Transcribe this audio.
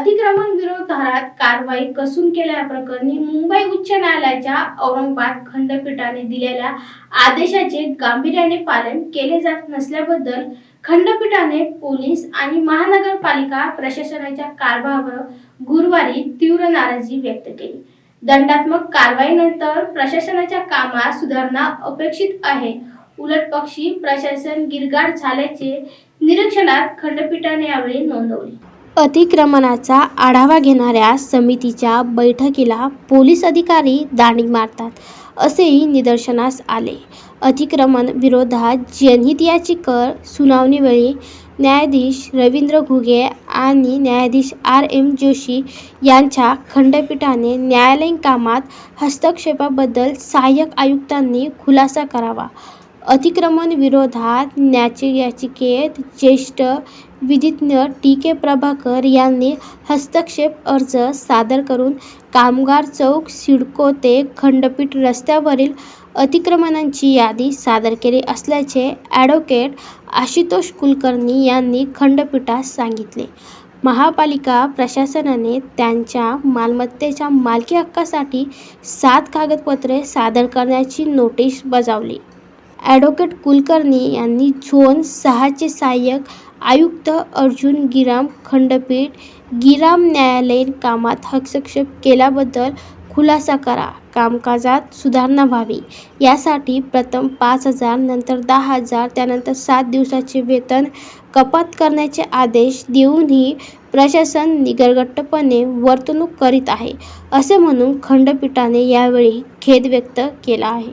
अतिक्रमण विरोधात कारवाई कसून केल्याप्रकरणी मुंबई उच्च न्यायालयाच्या औरंगाबाद खंडपीठाने दिलेल्या आदेशाचे गांभीर्याने पालन केले जात नसल्याबद्दल खंडपीठाने पोलीस आणि महानगरपालिका प्रशासनाच्या कारभारावर गुरुवारी तीव्र नाराजी व्यक्त केली. दंडात्मक कारवाईनंतर प्रशासनाच्या कामात सुधारणा अपेक्षित आहे. उलट पक्षी प्रशासन गिरगाड झाल्याचे निरीक्षणात खंडपीठाने यावेळी नोंदवले. अतिक्रमणाचा आढावा घेणाऱ्या समितीच्या बैठकीला पोलीस अधिकारी दांडी मारतात असेही निदर्शनास आले. अतिक्रमण विरोधात जनहित याचिकेवर सुनावणीवेळी न्यायाधीश रवींद्र घुगे आणि न्यायाधीश आर एम जोशी यांच्या खंडपीठाने न्यायालयीन कामात हस्तक्षेपाबद्दल सहाय्यक आयुक्तांनी खुलासा करावा. अतिक्रमण विरोधात याचिकेत ज्येष्ठ विधिज्ञ टी के प्रभाकर यांनी हस्तक्षेप अर्ज सादर करून कामगार चौक सिडको ते खंडपीठ रस्त्यावरील अतिक्रमणांची यादी सादर केली असल्याचे ॲडव्होकेट आशुतोष कुलकर्णी यांनी खंडपीठास सांगितले. महापालिका प्रशासनाने त्यांच्या मालमत्तेच्या मालकी हक्कासाठी सात कागदपत्रे सादर करण्याची नोटीस बजावली. ॲडव्होकेट कुलकर्णी यांनी झोन सहाचे सहाय्यक आयुक्त अर्जुन गिराम खंडपीठ गिराम न्यायालयीन कामात हस्तक्षेप केल्याबद्दल खुलासा करा. कामकाजात सुधारणा व्हावी. यासाठी प्रथम पाच हजार नंतर दहा हजार त्यानंतर सात दिवसाचे वेतन कपात करण्याचे आदेश देऊनही प्रशासन निगरगट्टपणे वर्तणूक करीत आहे असे म्हणून खंडपीठाने यावेळी खेद व्यक्त केला आहे.